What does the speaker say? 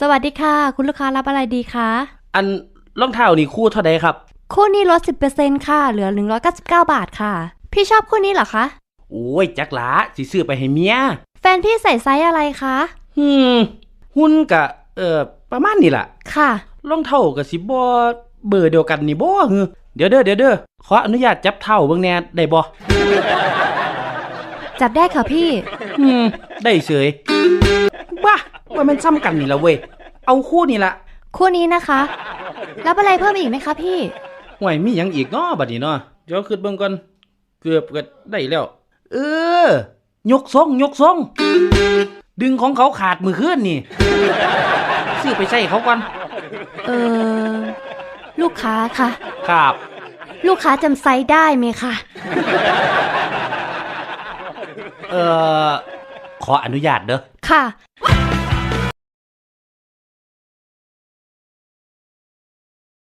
สวัสดีค่ะ คุณลูกค้ารับอะไรดีคะ อันรองเท้านี่คู่เท่าใดครับ คู่นี้ลด 10%ค่ะ เหลือ 199 บาทค่ะ พี่ชอบคู่นี้เหรอคะ โอ้ย จักหลาสิซื้อไปให้เมีย แฟนพี่ใส่ไซส์อะไรคะ หืม หุ่นกะ เอ่อ ประมาณนี้ล่ะค่ะ รองเท้าก็สิบ่เบอร์เดียวกันนี่บ่ฮือเดี๋ยวเด้อเดี๋ยวเด้อขออนุญาตจับเท้าเบิ่งแหน่ได้บ่จับได้ค่ะพี่ หืม ได้เฉยบ้า ว่ามันซ้ำกันนี่ละเว้ย เอาคู่นี่ละคู่นี้นะคะ รับอะไรเพิ่มอีกไหมคะพี่ห่วยมีหยังอีกเนาะบัดนี้เนาะเดี๋ยวคิดเบิ่งก่อนเกือบก็ได้แล้ว เออ ยกทรงยกทรง ดึงของเขาขาดมือคืนนี่ ซื้อไปใช้เขาก่อนเออ ลูกค้าค่ะครับ ลูกค้าจำไซส์ได้ไหมคะเอ่อขออนุญาตเด้อค่ะ